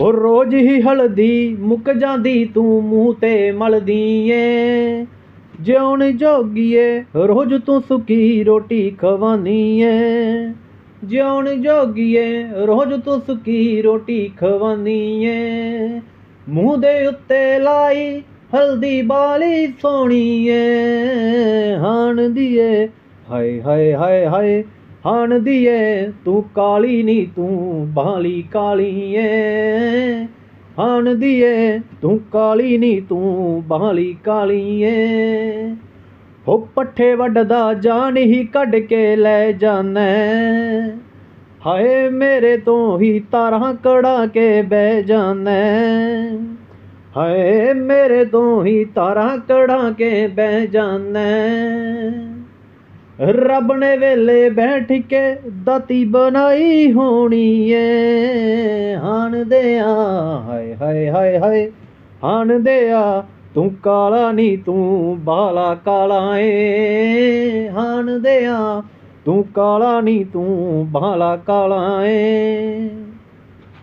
ਉਹ ਰੋਜ਼ ਹੀ ਹਲਦੀ ਮੁੱਕ ਜਾਂਦੀ, ਤੂੰ ਮੂੰਹ ਤੇ ਮਲਦੀ ਏ। ਜਿਉਣ ਜੋਗੀਏ, ਰੋਜ਼ ਤੂੰ ਸੁੱਕੀ ਰੋਟੀ ਖਵਾਨੀ ਏ। ਜਿਉਣ ਜੋਗੀਏ, ਰੋਜ਼ ਤੂੰ ਸੁੱਕੀ ਰੋਟੀ ਖਵਾਨੀ ਏ। ਮੂੰਹ ਦੇ ਉੱਤੇ ਲਾਈ ਹਲਦੀ ਬਾਲੀ ਸੋਹਣੀ ਏ। ਹਾਣ ਦੀਏ, ਹਾਏ ਹਾਏ ਹਾਏ ਹਾਏ, ਹਾਣ ਦੀਏ, ਤੂੰ ਕਾਲੀ ਨਹੀਂ ਤੂੰ ਬਾਲੀ ਕਾਲੀ ਏ। ਹਾਣ ਦੀਏ, ਤੂੰ ਕਾਲੀ ਨਹੀਂ ਤੂੰ ਬਾਲੀ ਕਾਲੀ ਏ। ਹੋ ਪੱਠੇ ਵੱਢਦਾ, ਜਾਨ ਹੀ ਕੱਢ ਕੇ ਲੈ ਜਾਨੈ। ਹਾਏ ਮੇਰੇ ਤੋਂ ਹੀ ਤਾਰਾਂ ਕੜਾ ਕੇ ਬਹਿ ਜਾਨੈ। ਹਾਏ ਮੇਰੇ ਤੋਂ ਹੀ ਤਾਰਾਂ ਕੜਾ ਕੇ ਬਹਿ ਜਾਨੈ। ਰੱਬ ਨੇ ਵੇਲੇ ਬੈਠ ਕੇ ਦਾਤੀ ਬਣਾਈ ਹੋਣੀ ਏ। ਹਾਣ ਦਿਆ ਹਾਏ ਹਾਏ ਹਾਏ ਹਾਏ। ਹਾਣ ਦਿਆ ਤੂੰ ਕਾਲਾ ਨੀ, ਤੂੰ ਬਾਲਾ ਕਾਲਾ ਏ। ਹਾਣ ਦਿਆ ਤੂੰ ਕਾਲਾ ਨੀ, ਤੂੰ ਬਾਲਾ ਕਾਲਾ ਏ।